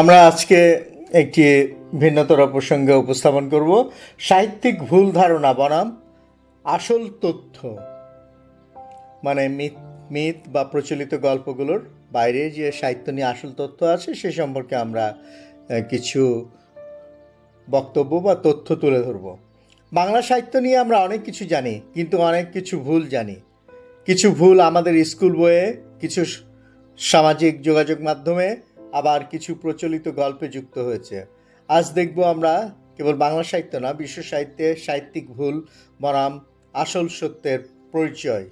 আমরা আজকে একটি ভিন্নতর প্রসঙ্গে উপস্থাপন করব। সাহিত্যিক ভুল ধারণা বনাম, আসল তথ্য মানে মিথ মিথ বা প্রচলিত গল্পগুলোর বাইরে যে সাহিত্য নিয়ে আসল তথ্য আছে, সে সম্পর্কে আমরা কিছু বক্তব্য বা তথ্য তুলে ধরব। বাংলা সাহিত্য নিয়ে আমরা অনেক কিছু জানি, কিন্তু অনেক কিছু ভুল জানি। কিছু ভুল আমাদের স্কুল বইয়ে, কিছু সামাজিক যোগাযোগ মাধ্যমে আবার কিছু প্রচলিত গল্পে যুক্ত হয়েছে। আজ দেখব আমরা কেবল বাংলা সাহিত্য না, বিশ্ব সাহিত্যে সাহিত্যিক ভুল, বনাম, আসল সত্যের পরিচয়।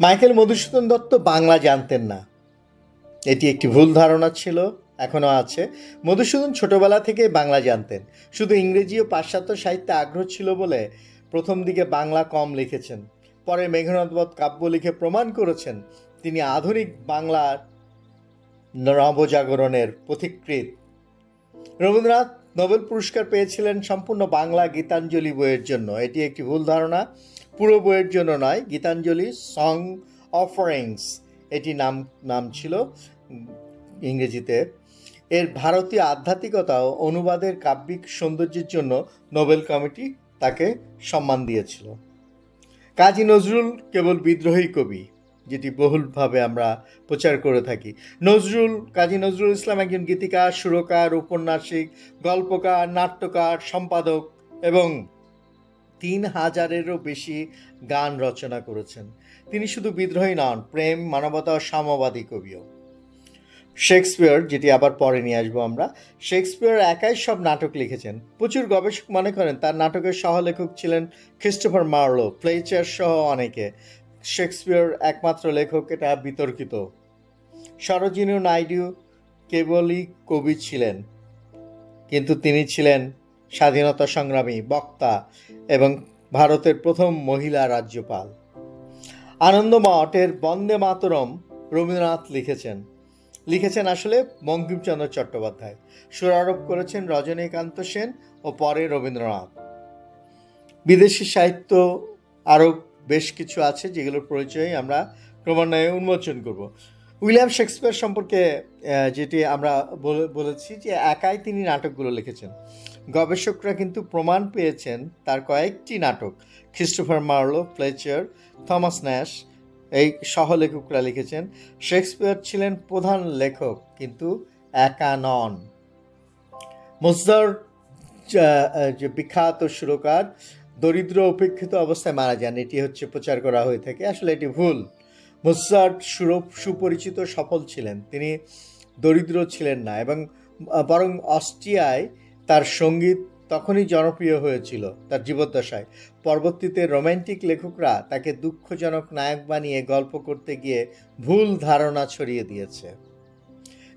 মাইকেল মধুসূদন দত্ত বাংলা জানতেন না। এটি একটি ভুল ধারণা ছিল, এখনও আছে। মধুসূদন ছোটবেলা থেকে বাংলা জানতেন। শুধু ইংরেজি ও পাশ্চাত্য সাহিত্যে আগ্রহ ছিল বলে প্রথম দিকে বাংলা কম লিখেছেন। পরে মেঘনাথবধ কাব্য লিখে প্রমাণ করেছেন। তিনি আধুনিক বাংলার নবজাগরণের পথিকৃৎ। রবীন্দ্রনাথ নোবেল পুরস্কার পেয়েছিলেন সম্পূর্ণ বাংলা গীতাঞ্জলি বইয়ের জন্য। এটি একটি ভুল ধারণা, পুরো বইয়ের জন্য নয়, গীতাঞ্জলি, সং অফারিংস এটি নাম নাম ছিল ইংরেজিতে। এর ভারতীয় আধ্যাত্মিকতা ও অনুবাদের কাব্যিক সৌন্দর্যের জন্য নোবেল কমিটি তাকে সম্মান দিয়েছিল। কাজী নজরুল কেবল বিদ্রোহী কবি। যেটি বহুলভাবে আমরা প্রচার করে থাকি। নজরুল, কাজী নজরুল ইসলাম একজন গীতিকার, সুরকার, উপন্যাসিক, গল্পকার, নাট্যকার, সম্পাদক এবং তিন হাজারেরও বেশি গান রচনা করেছেন। তিনি শুধু বিদ্রোহী নন, প্রেম, মানবতা ও সাম্যবাদী কবিও। শেক্সপিয়ার, যেটি আবার পরে নিয়ে আসব আমরা, শেক্সপিয়ার একাই সব নাটক লিখেছেন। প্রচুর গবেষক মনে করেন, তার নাটকের সহলেখক ছিলেন ক্রিস্টোফার মার্লো ফ্লেচার সহ অনেকে। শেক্সপিয়ার একমাত্র লেখক, এটা বিতর্কিত। সরোজিনী নাইডু কেবলই কবি ছিলেন, কিন্তু তিনি ছিলেন স্বাধীনতা সংগ্রামী, বক্তা এবং ভারতের প্রথম মহিলা রাজ্যপাল। আনন্দমঠের বন্দে মাতরম রবীন্দ্রনাথ লিখেছেন। লিখেছেন আসলে বঙ্কিমচন্দ্র চট্টোপাধ্যায়। সুরারোপ করেছেন রজনীকান্ত সেন ও পরে রবীন্দ্রনাথ। বিদেশি সাহিত্য আরও বেশ কিছু আছে যেগুলোর পরিচয় আমরা ক্রমান্বয়ে উন্মোচন করব। উইলিয়াম শেক্সপিয়ার সম্পর্কে যেটি আমরা বলে- বলেছি যে একাই তিনি নাটকগুলো লিখেছেন। গবেষকরা কিন্তু প্রমাণ পেয়েছেন তার কয়েকটি নাটক। Christopher Marlowe Fletcher Thomas Nashe এই সহলেখকরা লিখেছেন, শেক্সপিয়ার ছিলেন প্রধান লেখক, কিন্তু একা নন। মোজদার যে বিখ্যাত সুরকার দরিদ্র উপেক্ষিত অবস্থায় মারা যান। এটি হচ্ছে প্রচার করা হয়ে থাকে। আসলে এটি ভুল। মোজার্ট সুর সুপরিচিত সফল ছিলেন। তিনি দরিদ্র ছিলেন না এবং বরং অস্ট্রিয়ায় তার সংগীত তখনই জনপ্রিয় হয়েছিল তার জীবদ্দশায়। পরবর্তীতে রোম্যান্টিক লেখকরা তাকে দুঃখজনক নায়ক বানিয়ে গল্প করতে গিয়ে ভুল ধারণা ছড়িয়ে দিয়েছে।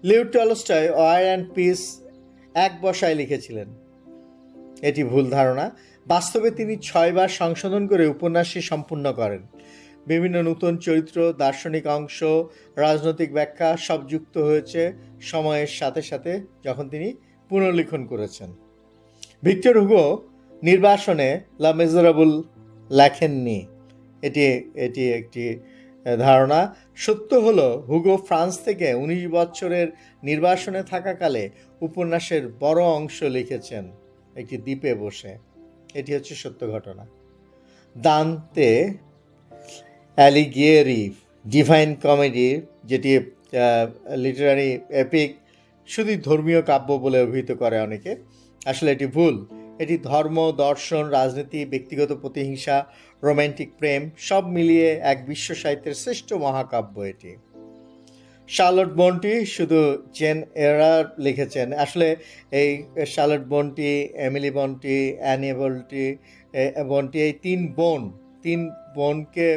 Leo Tolstoy, war and peace এক বসায় লিখেছিলেন। এটি ভুল ধারণা। বাস্তবে তিনি ছয়বার সংশোধন করে উপন্যাসটি সম্পূর্ণ করেন। বিভিন্ন নতুন চরিত্র, দার্শনিক অংশ, রাজনৈতিক ব্যাখ্যা সব যুক্ত হয়েছে সময়ের সাথে সাথে যখন তিনি পুনর্লিখন করেছেন। ভিক্টর হুগো নির্বাসনে লা মেজরাবল লেখেননি। এটি এটি একটি ধারণা। সত্য হলো, হুগো ফ্রান্স থেকে উনিশ বছরের নির্বাসনে থাকাকালে উপন্যাসের বড় অংশ লিখেছেন। একটি দ্বীপে বসে। এটি হচ্ছে সত্য ঘটনা। দান্তে অ্যালিগিয়েরি ডিভাইন কমেডি, যেটি লিটারারি এপিক, শুধু ধর্মীয় কাব্য বলে অভিহিত করে অনেকে। আসলে এটি ভুল। এটি ধর্ম, দর্শন, রাজনীতি, ব্যক্তিগত প্রতিহিংসা, রোমান্টিক প্রেম, সব মিলিয়ে এক বিশ্ব সাহিত্যের শ্রেষ্ঠ মহাকাব্য এটি। শার্লট বন্টি শুধু জেন এরার লিখেছেন। আসলে এই Charlotte Bronte, Emily Bronte, Anne Bronte Bronte, এই তিন বোন, তিন বোনকে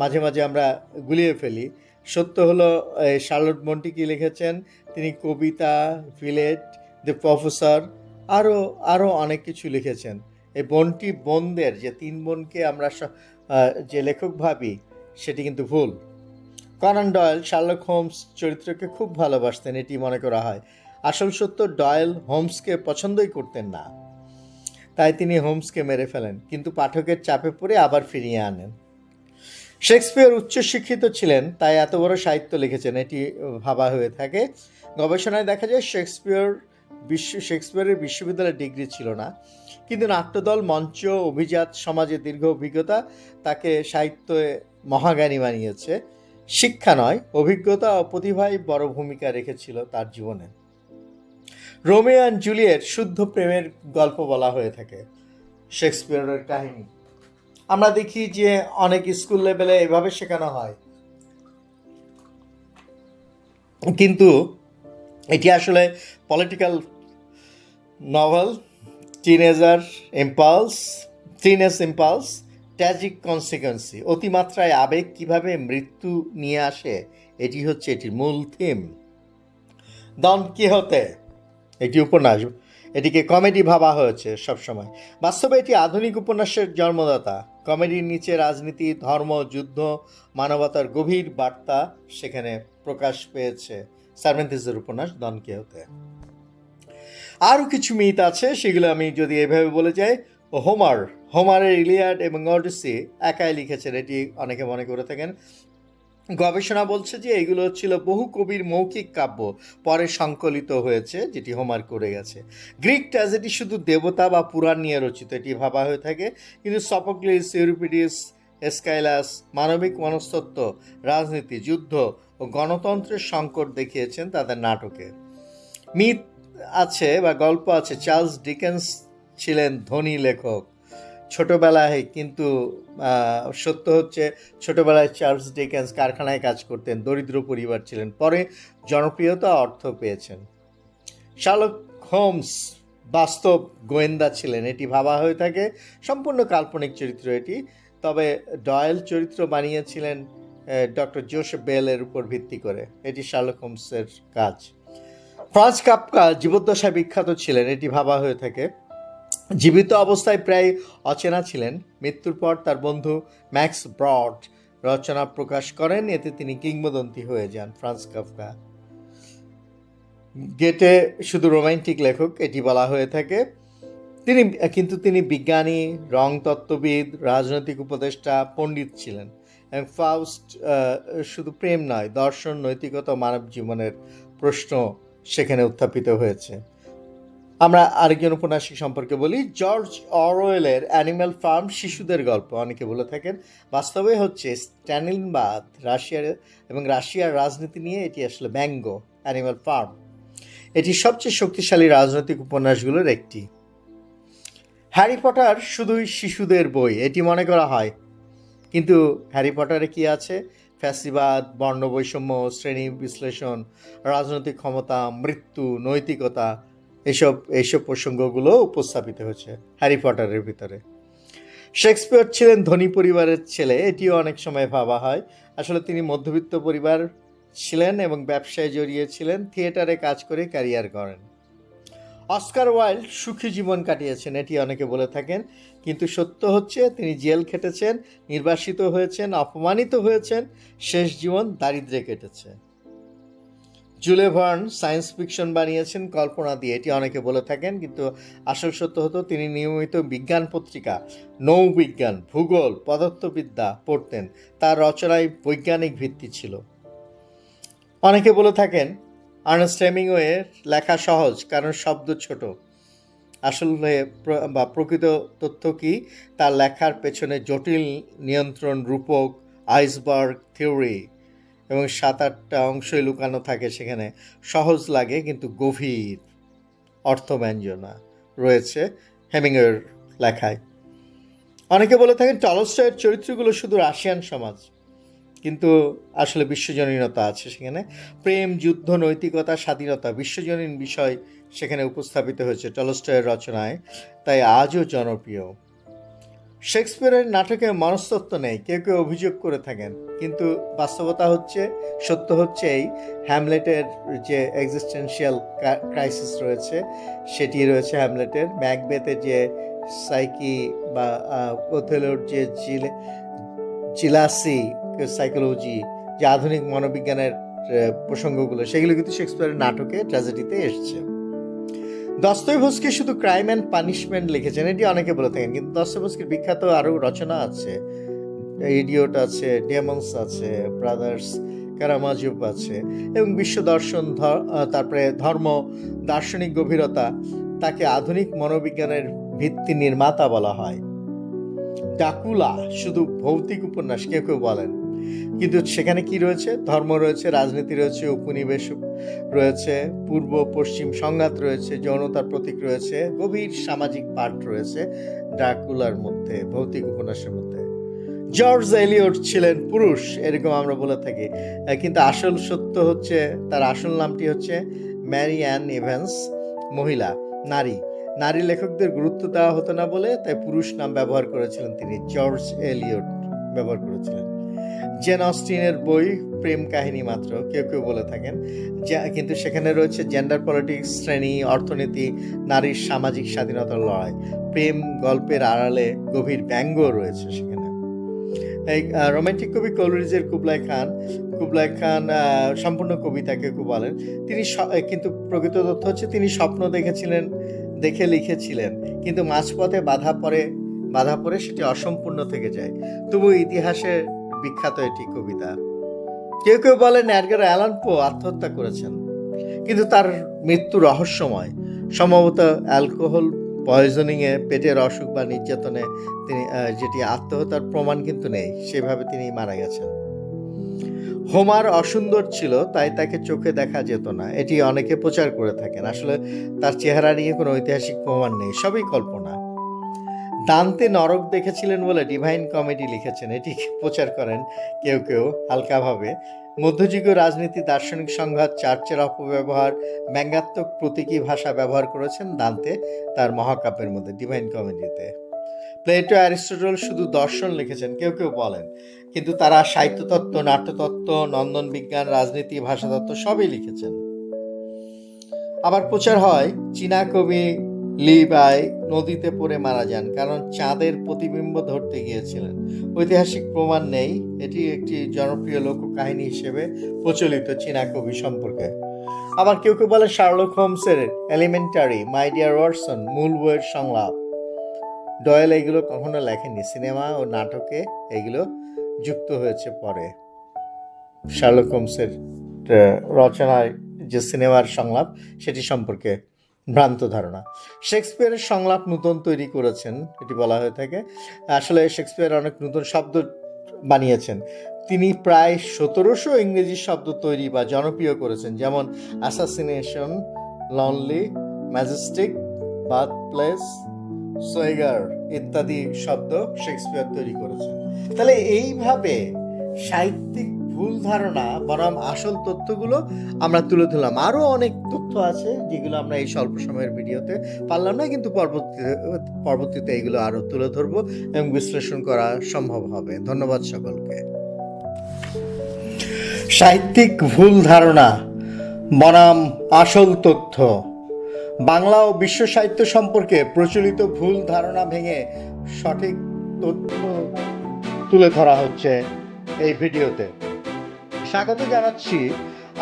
মাঝে মাঝে আমরা গুলিয়ে ফেলি। সত্য হলো এই শার্লট বন্টি কি লিখেছেন? তিনি কবিতা, ভিলেট, দ্য প্রফেসর আরও আরও অনেক কিছু লিখেছেন। এই বন্টি বোনদের, যে তিন বোনকে আমরা যে লেখক ভাবি, সেটি কিন্তু ভুল। কনান ডয়েল শার্লক হোমস চরিত্রকে খুব ভালোবাসতেন, এটি মনে করা হয়। আসল সত্য, ডয়েল হোমসকে পছন্দই করতেন না। তাই তিনি হোমসকে মেরে ফেলেন, কিন্তু পাঠকের চাপে পড়ে আবার ফিরিয়ে আনেন। শেক্সপিয়ার উচ্চশিক্ষিত ছিলেন, তাই এত বড় সাহিত্য লিখেছেন, এটি ভাবা হয়ে থাকে। গবেষণায় দেখা যায়, শেক্সপিয়ার বিশ্ব, শেক্সপিয়ারের বিশ্ববিদ্যালয়ের ডিগ্রি ছিল না, কিন্তু নাট্যদল, মঞ্চ, অভিজাত সমাজে দীর্ঘ অভিজ্ঞতা তাকে সাহিত্যে মহাজ্ঞানী বানিয়েছে। শিক্ষা নয়, অভিজ্ঞতা ও প্রতিভাই বড় ভূমিকা রেখেছিল তার জীবনে। রোমিও অ্যান্ড জুলিয়েট শুদ্ধ প্রেমের গল্প বলা হয়ে থাকে, শেক্সপিয়ারের কাহিনী। আমরা দেখি যে অনেক স্কুল লেভেলে এভাবে শেখানো হয়। কিন্তু এটি আসলে political novel, teenager impulse, teenage impulse tragic consequence অতিমাত্রায় আবেগ কীভাবে মৃত্যু নিয়ে আসে, এটি হচ্ছে এটির মূল থিম ডন কিহতে একটি উপন্যাস, এটিকে কমেডি ভাবা হয়েছে সবসময়। বাস্তবে এটি আধুনিক উপন্যাসের জন্মদাতা। কমেডির নিচে রাজনীতি, ধর্ম, যুদ্ধ, মানবতার গভীর বার্তা সেখানে প্রকাশ পেয়েছে। সার্ভেন্টিসের উপন্যাস ডন কিহতে আরও কিছু মিথ আছে, সেগুলো আমি যদি এভাবে বলে যাই হোমার, হোমারের ইলিয়াড এবং অডিসি একাই লিখেছেন, এটি অনেকে মনে করে থাকেন। গবেষণা বলছে যে এগুলো ছিল বহু কবির মৌখিক কাব্য, পরে সংকলিত হয়েছে, যেটি হোমার করে গেছে। গ্রিক ট্র্যাজেডি শুধু দেবতা বা পুরাণ নিয়ে রচিত, এটি ভাবা হয়ে থাকে। কিন্তু সপোক্লিস ইউরিপিডিস, এসকাইলাস, মানবিক মনস্তত্ত্ব, রাজনীতি, যুদ্ধ ও গণতন্ত্রের সংকট দেখিয়েছেন তাদের নাটকে। মিথ আছে বা গল্প আছে, চার্লস ডিকেন্স ছিলেন ধনী লেখক। ছোটোবেলায় কিন্তু সত্য হচ্ছে ছোটোবেলায় চার্লস ডিকেন্স কারখানায় কাজ করতেন, দরিদ্র পরিবার ছিলেন। পরে জনপ্রিয়তা অর্থ পেয়েছেন। শার্লক হোমস বাস্তব গোয়েন্দা ছিলেন। এটি ভাবা হয়ে থাকে, সম্পূর্ণ কাল্পনিক চরিত্র এটি। তবে ডয়েল চরিত্র বানিয়েছিলেন ডক্টর জোসেফ বেলের উপর ভিত্তি করে। এটি শার্লক হোমসের কাজ। ফ্রান্স কাপকা জীবদ্দশায় বিখ্যাত ছিলেন, এটি ভাবা হয়ে থাকে। জীবিত অবস্থায় প্রায় অচেনা ছিলেন। মৃত্যুর পর তার বন্ধু ম্যাক্স ব্রড রচনা প্রকাশ করেন, এতে তিনি কিংবদন্তি হয়ে যান ফ্রান্স কাফকা। গেটে শুধু রোমান্টিক লেখক, এটি বলা হয়ে থাকে। তিনি, কিন্তু তিনি বিজ্ঞানী রং তত্ত্ববিদ রাজনৈতিক উপদেষ্টা, পণ্ডিত ছিলেন। এবং ফাউস্ট শুধু প্রেম নয়, দর্শন, নৈতিকতা মানব জীবনের প্রশ্ন সেখানে উত্থাপিত হয়েছে। আমরা আরেকজন উপন্যাসিক সম্পর্কে বলি। জর্জ অরওয়েলের অ্যানিম্যাল ফার্ম শিশুদের গল্প। অনেকে বলে থাকেন, বাস্তবে হচ্ছে স্ট্যালিনবাদ রাশিয়ার এবং রাশিয়ার রাজনীতি নিয়ে এটি আসলে ব্যঙ্গ অ্যানিম্যাল ফার্ম এটি সবচেয়ে শক্তিশালী রাজনৈতিক উপন্যাসগুলোর একটি। হ্যারি পটার শুধুই শিশুদের বই, এটি মনে করা হয়। কিন্তু হ্যারি পটারে কি আছে? ফ্যাসিবাদ, বর্ণবৈষম্য, শ্রেণি বিশ্লেষণ, রাজনৈতিক ক্ষমতা, মৃত্যু, নৈতিকতা এসব এইসব প্রসঙ্গগুলো উপস্থাপিত হয়েছে হ্যারি পটারের ভিতরে। শেক্সপিয়র ছিলেন ধনী পরিবারের ছেলে, এটিও অনেক সময় ভাবা হয়। আসলে তিনি মধ্যবিত্ত পরিবার ছিলেন এবং ব্যবসায় জড়িয়েছিলেন থিয়েটারে কাজ করে ক্যারিয়ার করেন অস্কার ওয়াইল্ড সুখী জীবন কাটিয়েছেন, এটি অনেকে বলে থাকেন। কিন্তু সত্য হচ্ছে, তিনি জেল খেটেছেন, নির্বাসিত হয়েছেন, অপমানিত হয়েছেন, শেষ জীবন দারিদ্র্যে কেটেছে। জুলে ভার্ন সায়েন্স ফিকশন বানিয়েছেন, কল্পনা দিয়ে। এটি অনেকে বলে থাকেন, কিন্তু আসল সত্য হতো, তিনি নিয়মিত বিজ্ঞান পত্রিকা, নৌবিজ্ঞান, ভূগোল, পদার্থবিদ্যা পড়তেন। তার রচনায় বৈজ্ঞানিক ভিত্তি ছিল। অনেকে বলে থাকেন, আর্নেস্ট হেমিংওয়ের লেখা সহজ, কারণ শব্দ ছোট। আসলে বা প্রকৃত তথ্য কি? তার লেখার পেছনে জটিল নিয়ন্ত্রণ, রূপক, আইসবার্গ থিওরি। এবং সাত আটটা অংশই লুকানো থাকে সেখানে। সহজ লাগে, কিন্তু গভীর অর্থব্যঞ্জনা রয়েছে হেমিংওয়ের লেখায়। অনেকে বলে থাকেন, টলস্টয়ের চরিত্রগুলো শুধু রাশিয়ান সমাজ, কিন্তু আসলে বিশ্বজনীনতা আছে সেখানে। প্রেম, যুদ্ধ, নৈতিকতা, স্বাধীনতা বিশ্বজনীন বিষয় সেখানে উপস্থাপিত হয়েছে টলস্টয়ের রচনায়। তাই আজও জনপ্রিয়। শেক্সপিয়ারের নাটকে মনস্তত্ত্ব নেই, কেউ কেউ অভিযোগ করে থাকেন। কিন্তু বাস্তবতা হচ্ছে, সত্য হচ্ছে এই হ্যামলেটের যে এক্সিস্টেন্সিয়াল ক্রাইসিস রয়েছে সেটি রয়েছে হ্যামলেটের। ম্যাকবেথের যে সাইকি বা ওথেলোর যে জিলে, জিলাসি সাইকোলজি, যে আধুনিক মনোবিজ্ঞানের প্রসঙ্গগুলো, সেগুলো কিন্তু শেক্সপিয়ারের নাটকে, ট্র্যাজেডিতে এসছে। দস্তইভস্কি শুধু ক্রাইম অ্যান্ড পানিশমেন্ট লিখেছেন, এটি অনেকে বলে থাকেন, কিন্তু দস্তইভস্কির বিখ্যাত আরও রচনা আছে। ইডিওট আছে, ডেমন্স আছে, ব্রাদার্স, কারামাজুব আছে, এবং বিশ্ব দর্শন তারপরে ধর্ম, দার্শনিক গভীরতা, তাকে আধুনিক মনোবিজ্ঞানের ভিত্তি নির্মাতা বলা হয়। ডাকুলা শুধু ভৌতিক উপন্যাস, কেউ কেউ বলেন। কিন্তু সেখানে কি রয়েছে? ধর্ম রয়েছে, রাজনীতি রয়েছে, উপনিবেশ রয়েছে, পূর্ব, পশ্চিম সংঘাত রয়েছে, যৌনতার প্রতীক রয়েছে, গভীর সামাজিক পাঠ রয়েছে ড্রাকুলার মধ্যে, ভৌতিক উপন্যাসের মধ্যে। জর্জ এলিয়ট ছিলেন পুরুষ, এরকম আমরা বলে থাকি। কিন্তু আসল সত্য হচ্ছে, তার আসল নামটি হচ্ছে ম্যারি অ্যান ইভেন্স মহিলা, নারী। নারী লেখকদের গুরুত্ব দেওয়া হতো না বলে, তাই পুরুষ নাম ব্যবহার করেছিলেন তিনি, জর্জ এলিয়ট ব্যবহার করেছিলেন। জেন অস্টিনের বই, প্রেম কাহিনী মাত্র, কেউ কেউ বলে থাকেন। কিন্তু সেখানে রয়েছে জেন্ডার পলিটিক্স শ্রেণি, অর্থনীতি, নারীর সামাজিক স্বাধীনতার লড়াই, প্রেম, গল্পের আড়ালে গভীর ব্যঙ্গ রয়েছে সেখানে। এই রোমান্টিক কবি কলরিজের কুবলাই খান কুবলাই খান সম্পূর্ণ কবিতা কেউ কেউ বলেন, তিনি কিন্তু প্রকৃত তথ্য হচ্ছে তিনি স্বপ্ন দেখেছিলেন, দেখে লিখেছিলেন, কিন্তু মাঝপথে বাধা পড়ে বাধা পড়ে সেটি অসম্পূর্ণ থেকে যায়। তবু ইতিহাসে বিখ্যাত এটি কবিতা। কেউ কেউ বলেন অ্যাডগার অ্যালান পো আত্মহত্যা করেছেন। কিন্তু তার মৃত্যু রহস্যময়। সম্ভবত অ্যালকোহল পয়জনিংয়ে পেটের অসুখ বা নির্যাতনে তিনি যেটি আত্মহত্যার প্রমাণ কিন্তু নেই, সেভাবে তিনি মারা গেছেন। হোমার অসুন্দর ছিল, তাই তাকে চোখে দেখা যেত না। এটি অনেকে প্রচার করে থাকেন। আসলে তার চেহারা নিয়ে কোনো ঐতিহাসিক প্রমাণ নেই, সবই কল্পনা। দান্তে নরক দেখেছিলেন বলে ডিভাইন কমেডি লিখেছেন। এটি প্রচার করেন কেউ কেউ হালকাভাবে। মধ্যযুগীয় রাজনীতি, দার্শনিক সংঘাত, চার্চের অপব্যবহার, ব্যঙ্গাত্মক প্রতীকী ভাষা ব্যবহার করেছেন দান্তে তার মহাকাব্যের মধ্যে, ডিভাইন কমেডিতে। প্লেটো অ্যারিস্টটল শুধু দর্শন লিখেছেন, কেউ কেউ বলেন। কিন্তু তারা সাহিত্যতত্ত্ব, নাট্যতত্ত্ব, নন্দন বিজ্ঞান, রাজনীতি, ভাষাতত্ত্ব সবই লিখেছেন। আবার প্রচার হয় চীনা কবি লি বাই নদীতে পড়ে মারা যান, কারণ চাঁদের প্রতিবিম্ব ধরতে গিয়েছিলেন। ঐতিহাসিক প্রমাণ নেই, এটি একটি জনপ্রিয় লোককাহিনী হিসেবে প্রচলিত চীনা কবি সম্পর্কে। আবার কেউ কেউ বলে শার্লক হোমসের এলিমেন্টারি, মাই ডিয়ার ওয়াটসন, মূল বইয়ের সংলাপ। ডয়েল এগুলো কখনো লেখেনি সিনেমা ও নাটকে এগুলো যুক্ত হয়েছে পরে। শার্লক হোমসের রচনায় যে সিনেমার সংলাপ, সেটি সম্পর্কে ভ্রান্ত ধারণা। শেক্সপিয়ারের সংলাপ নূতন তৈরি করেছেন, এটি বলা হয়ে থাকে। আসলে শেক্সপিয়ার অনেক নতুন শব্দ বানিয়েছেন। তিনি প্রায় সতেরোশো ইংরেজি শব্দ তৈরি বা জনপ্রিয় করেছেন, যেমন assassination lonely majestic birthplace swagger ইত্যাদি শব্দ শেক্সপিয়ার তৈরি করেছেন। তাহলে এইভাবে সাহিত্যিক ভুল ধারণা বনাম আসল তথ্যগুলো আমরা তুলে ধরলাম। আরও অনেক তথ্য আছে যেগুলো আমরা এই স্বল্প সময়ের ভিডিওতে পারলাম না, কিন্তু পরবর্তীতে পরবর্তীতে এগুলো আরও তুলে ধরবো এবং বিশ্লেষণ করা সম্ভব হবে। ধন্যবাদ সকলকে। সাহিত্যিক ভুল ধারণা, বনাম আসল তথ্য। বাংলা ও বিশ্ব সাহিত্য সম্পর্কে প্রচলিত ভুল ধারণা ভেঙে সঠিক তথ্য তুলে ধরা হচ্ছে এই ভিডিওতে। স্বাগত জানাচ্ছি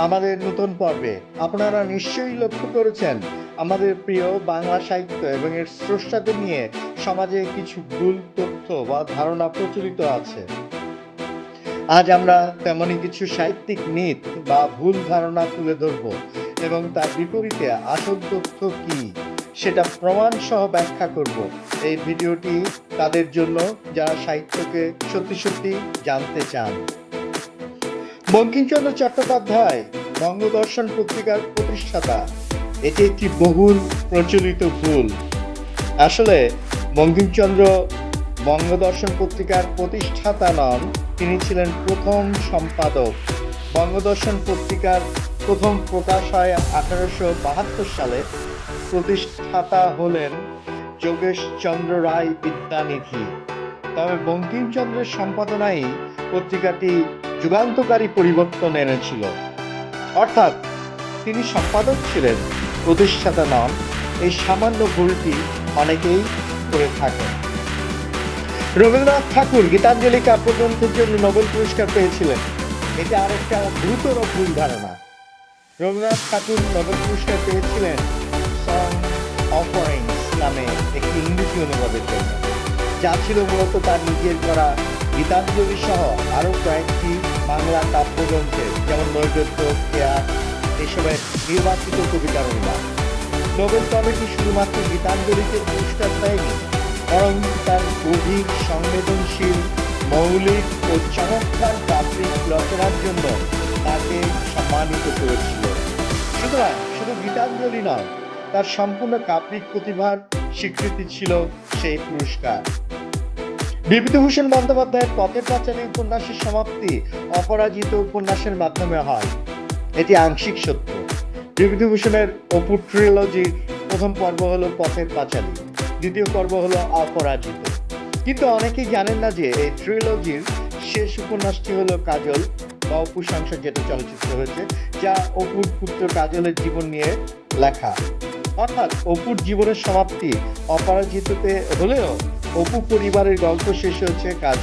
আমাদের নতুন পর্বে। আপনারা নিশ্চয়ই লক্ষ্য করেছেন, আমাদের প্রিয় বাংলা সাহিত্য এবং এর স্রষ্টাদের নিয়ে সমাজে কিছু ভুল তথ্য বা ধারণা প্রচলিত আছে। আজ আমরা তেমনই কিছু সাহিত্যিক মিথ বা ভুল ধারণা তুলে ধরব এবং তার বিপরীতে আসল তথ্য কি সেটা প্রমাণ সহ ব্যাখ্যা করব। এই ভিডিওটি তাদের জন্য যারা সাহিত্যকে সত্যি সত্যি জানতে চান। বঙ্কিমচন্দ্র চট্টোপাধ্যায়, বঙ্গদর্শন পত্রিকার প্রতিষ্ঠাতা। এটি একটি বহুল প্রচলিত ভুল। আসলে, বঙ্কিমচন্দ্র বঙ্গদর্শন পত্রিকার প্রতিষ্ঠাতা নন, তিনি ছিলেন প্রথম সম্পাদক। বঙ্গদর্শন পত্রিকার প্রথম প্রকাশ হয় আঠারোশো বাহাত্তর সালে প্রতিষ্ঠাতা হলেন যোগেশ চন্দ্র রায় বিদ্যানিধি। তবে বঙ্কিমচন্দ্রের সম্পাদনাই পত্রিকাটি যুগান্তকারী পরিবর্তন এনেছিল। অর্থাৎ তিনি সম্পাদক ছিলেন। প্রতিষ্ঠাতা নন এই সামান্য ভুলটি অনেকেই করে থাকেন। রবীন্দ্রনাথ ঠাকুর গীতাঞ্জলি কাব্যগ্রন্থের জন্য নোবেল পুরস্কার পেয়েছিলেন। এটা আরেকটা গুরুতর ভুল ধারণা। রবীন্দ্রনাথ ঠাকুর নোবেল পুরস্কার পেয়েছিলেন সং অফারিংস নামে একটি ইংরেজি অনুবাদের জন্য। যা ছিল মূলত তার নিজের করা গীতাঞ্জলি সহ আরও কয়েকটি বাংলা কাব্যগ্রন্থের যেমন নৈবেদ্য কেয়া এসবের নির্বাচিত কবিতার অনুবাদ নোবেল কমিটি শুধুমাত্র গীতাঞ্জলিকে পুরস্কার দেয়নি, বরং তার গভীর সংবেদনশীল, মৌলিক ও চমৎকার কাব্যিক রচনার জন্য তাকে সম্মানিত করেছিল। সুতরাং শুধু গীতাঞ্জলি নয়, তার সম্পূর্ণ কাব্যিক প্রতিভার স্বীকৃতি ছিল সেই পুরস্কার। বিভূতিভূষণ বন্দ্যোপাধ্যায়ের পথের পাঁচালী উপন্যাসের সমাপ্তি অপরাজিত উপন্যাসের মাধ্যমে হয়। এটি আংশিক সত্য। বিভূতিভূষণের অপুর ট্রিলজির প্রথম পর্ব হলো পথের পাঁচালী, দ্বিতীয় পর্ব হলো অপরাজিত। কিন্তু অনেকেই জানেন না যে এই ট্রিলজির শেষ উপন্যাসটি হলো কাজল বা অপুর সংসার যেটা চলচ্চিত্র হয়েছে, যা অপুর পুত্র কাজলের জীবন নিয়ে লেখা। অর্থাৎ অপুর জীবনের সমাপ্তি অপরাজিততে হলেও অপু পরিবারের গল্প শেষ হয়েছে কাজ